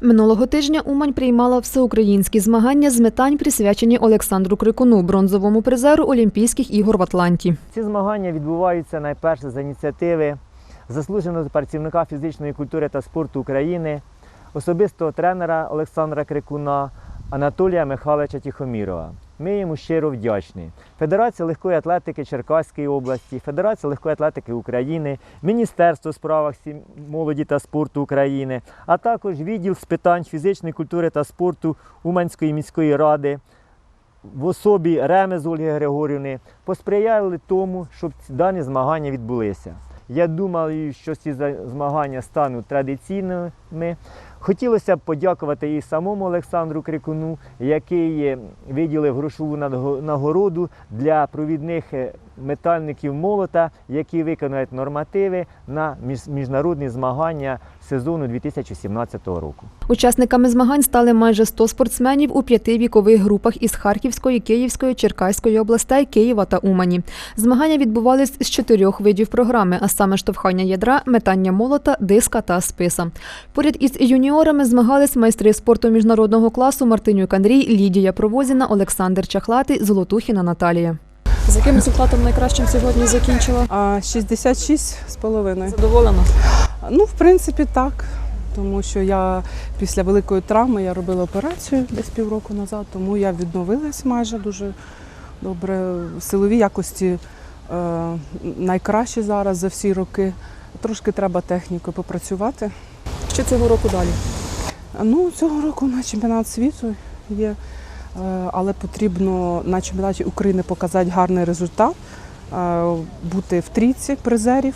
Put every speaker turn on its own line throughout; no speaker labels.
Минулого тижня Умань приймала всеукраїнські змагання з метань, присвячені Олександру Крикуну, бронзовому призеру Олімпійських ігор в Атланті.
Ці змагання відбуваються найперше за ініціативи заслуженого працівника фізичної культури та спорту України, особистого тренера Олександра Крикуна Анатолія Михайловича Тихомірова. Ми йому щиро вдячні. Федерація легкої атлетики Черкаської області, Федерація легкої атлетики України, Міністерство справах молоді та спорту України, а також відділ з питань фізичної культури та спорту Уманської міської ради, в особі Ремез Ольги Григорівни посприяли тому, щоб дані змагання відбулися. Я думаю, що ці змагання стануть традиційними. Хотілося б подякувати і самому Олександру Крикуну, який е, виділив грошову нагороду для провідних е, метальників молота, які виконують нормативи на міжнародні змагання сезону 2017 року.
Учасниками змагань стали майже 100 спортсменів у п'яти вікових групах із Харківської, Київської, Черкаської областей, Києва та Умані. Змагання відбувались з чотирьох видів програми, а саме штовхання ядра, метання молота, диска та списа. Поряд із юніорами змагались майстри спорту міжнародного класу Мартинюк Андрій, Лідія Провозіна, Олександр Чахлатий, Золотухіна Наталія.
З яким результатом найкращим сьогодні закінчила?
А 66 з половиною.
Задоволена?
Ну, в принципі, так. Тому що я після великої травми я робила операцію десь півроку назад, тому я відновилась майже дуже добре. Силові якості е, найкращі зараз за всі роки. Трошки треба технікою попрацювати.
Що цього року далі?
Ну, цього року на чемпіонат світу є, але потрібно на чемпіонаті України показати гарний результат, е, бути в трійці призерів,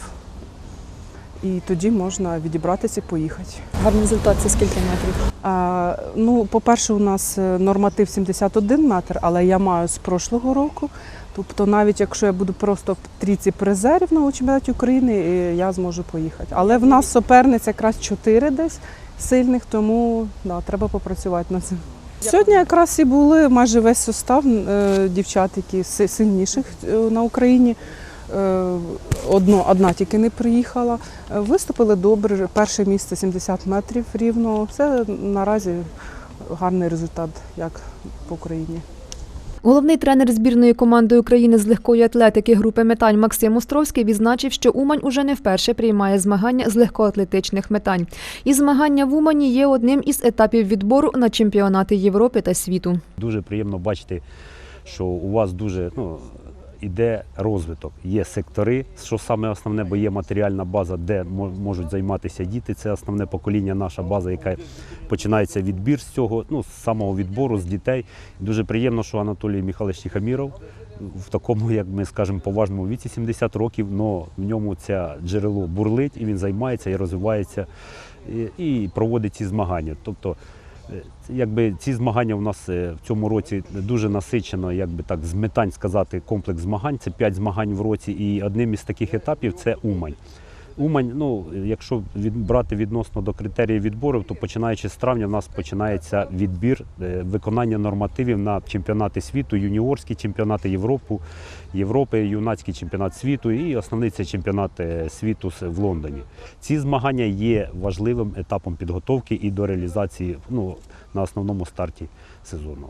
і тоді можна відібратися і поїхати.
Гарний результат це скільки метрів?
А, ну, по-перше, у нас е, норматив 71 метр, але я маю з прошлого року. Тобто, навіть якщо я буду просто в трійці призерів на чемпіонаті України, е, я зможу поїхати. Але в нас суперниця якраз 4 десь сильних, тому да, треба попрацювати над цим. Сьогодні якраз і були майже весь состав е, дівчат, які сильніших е, на Україні. Е, Одно, одна тільки не приїхала. Виступили добре. Перше місце 70 метрів рівно. Це наразі гарний результат, як по Україні.
Головний тренер збірної команди України з легкої атлетики групи метань Максим Островський відзначив, що Умань уже не вперше приймає змагання з легкоатлетичних метань. І змагання в Умані є одним із етапів відбору на чемпіонати Європи та світу.
Дуже приємно бачити, що у вас дуже ну, іде розвиток. Є сектори, що саме основне, бо є матеріальна база, де можуть займатися діти. Це основне покоління, наша база, яка починається відбір з цього, ну, з самого відбору з дітей. Дуже приємно, що Анатолій Михайлович Тихоміров в такому, як ми скажемо, поважному віці 70 років, але в ньому це джерело бурлить, і він займається і розвивається і, проводить ці змагання. Тобто Якби ці змагання у нас е, в цьому році дуже насичено, якби так з метань сказати, комплекс змагань. Це п'ять змагань в році, і одним із таких етапів це Умань. Умань, ну якщо від, брати відносно до критеріїв відбору, то починаючи з травня в нас починається відбір е, виконання нормативів на чемпіонати світу, юніорські чемпіонати Європи, Європи, юнацький чемпіонат світу і основний це чемпіонат е, світу в Лондоні. Ці змагання є важливим етапом підготовки і до реалізації ну, на основному старті сезону.